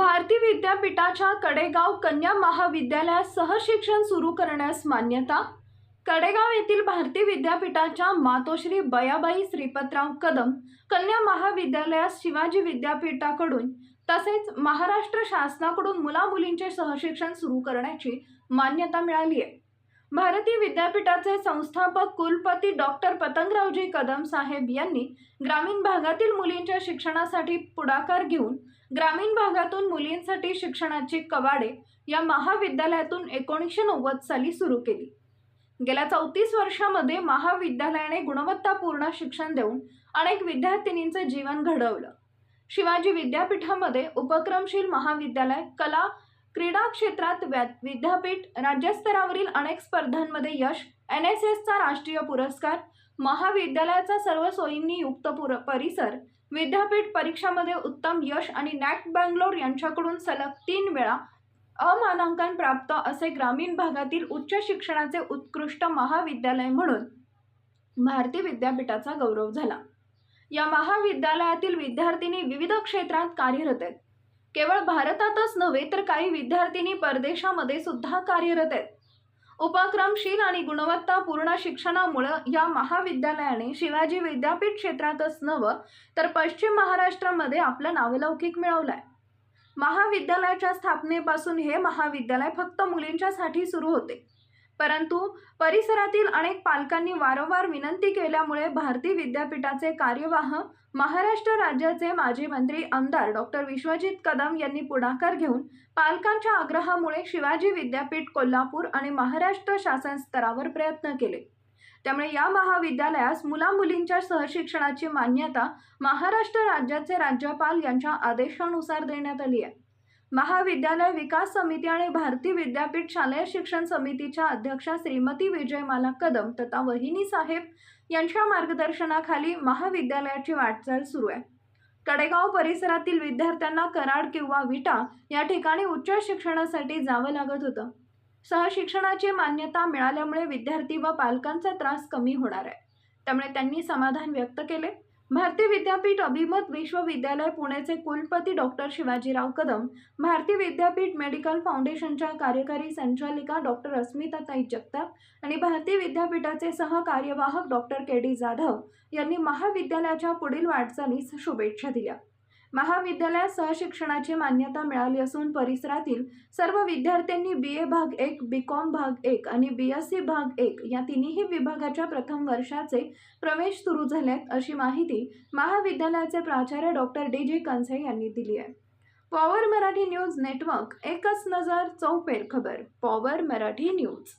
भारती विद्यापीठाच्या कडेगाव कन्या महाविद्यालयात सहशिक्षण सुरू करण्यास मान्यता कडेगाव येथील भारती विद्यापीठाच्या मातोश्री बयाबाई श्रीपतराव कदम कन्या महाविद्यालयात शिवाजी विद्यापीठाकडून तसेच महाराष्ट्र शासनाकडून मुलामुलींचे सहशिक्षण सुरू करण्याची मान्यता मिळाली आहे. भारतीय विद्यापीठाचे संस्थापक कुलपती डॉक्टर पतंगरावजी कदम साहेब यांनी ग्रामीण भागातील मुलींच्या शिक्षणासाठी पुढाकार घेऊन ग्रामीण भागातून मुलींसाठी शिक्षणाची कवाडे या महाविद्यालयातून एकोणीसशे नव्वद साली सुरू केली. गेल्या चौतीस वर्षामध्ये महाविद्यालयाने गुणवत्तापूर्ण शिक्षण देऊन अनेक विद्यार्थिनींचे जीवन घडवलं. शिवाजी विद्यापीठामध्ये उपक्रमशील महाविद्यालय कला क्रीडा क्षेत्रात व्या विद्यापीठ राज्यस्तरावरील अनेक स्पर्धांमध्ये यश एन एस एसचा राष्ट्रीय पुरस्कार महाविद्यालयाचा सर्व सोयींनी युक्त पुर परिसर विद्यापीठ परीक्षामध्ये उत्तम यश आणि नॅक बँगलोर यांच्याकडून सलग तीन वेळा अमानांकन प्राप्त असे ग्रामीण भागातील उच्च शिक्षणाचे उत्कृष्ट महाविद्यालय म्हणून भारती विद्यापीठाचा गौरव झाला. या महाविद्यालयातील विद्यार्थिनी विविध क्षेत्रात कार्यरत आहेत. केवळ भारतातच नव्हे तर काही विद्यार्थिनी परदेशामध्ये सुद्धा कार्यरत आहेत. उपक्रमशील आणि गुणवत्तापूर्ण शिक्षणामुळं या महाविद्यालयाने शिवाजी विद्यापीठ क्षेत्रातच नवं तर पश्चिम महाराष्ट्रामध्ये आपलं नावलौकिक मिळवलं आहे महाविद्यालयाच्या स्थापनेपासून हे महाविद्यालय फक्त मुलींच्यासाठी सुरू होते. परंतु परिसरातील अनेक पालकांनी वारंवार विनंती केल्यामुळे भारती विद्यापीठाचे कार्यवाह महाराष्ट्र राज्याचे माजी मंत्री आमदार डॉक्टर विश्वजित कदम यांनी पुढाकार घेऊन पालकांच्या आग्रहामुळे शिवाजी विद्यापीठ कोल्हापूर आणि महाराष्ट्र शासन स्तरावर प्रयत्न केले. त्यामुळे या महाविद्यालयास मुलामुलींच्या सहशिक्षणाची मान्यता महाराष्ट्र राज्याचे राज्यपाल यांच्या आदेशानुसार देण्यात आली आहे. महाविद्यालय विकास समिती आणि भारती विद्यापीठ शालेय शिक्षण समितीच्या अध्यक्षा श्रीमती विजयमाला कदम तथा वहिनी साहेब यांच्या मार्गदर्शनाखाली महाविद्यालयाची वाटचाल सुरू आहे. कडेगाव परिसरातील विद्यार्थ्यांना कराड किंवा विटा या ठिकाणी उच्च शिक्षणासाठी जावं लागत होतं. सहशिक्षणाची मान्यता मिळाल्यामुळे विद्यार्थी व पालकांचा त्रास कमी होणार आहे. त्यामुळे त्यांनी समाधान व्यक्त केले. भारतीय विद्यापीठ अभिमत विश्वविद्यालय पुणेचे कुलपती डॉक्टर शिवाजीराव कदम भारती विद्यापीठ मेडिकल फाउंडेशनच्या कार्यकारी संचालिका डॉक्टर अस्मिताताई जगताप आणि भारतीय विद्यापीठाचे सहकार्यवाहक डॉक्टर के डी जाधव यांनी महाविद्यालयाच्या पुढील वाटचालीस शुभेच्छा दिल्या. महाविद्यालयात सहशिक्षणाची मान्यता मिळाली असून परिसरातील सर्व विद्यार्थ्यांनी बी ए भाग एक बी कॉम भाग एक आणि बी एस सी भाग एक या तिन्ही विभागाच्या प्रथम वर्षाचे प्रवेश सुरू झालेत अशी माहिती महाविद्यालयाचे प्राचार्य डॉक्टर डी जी कंसे यांनी दिली आहे. पॉवर मराठी न्यूज नेटवर्क एकच नजर चौपेर खबर पॉवर मराठी न्यूज.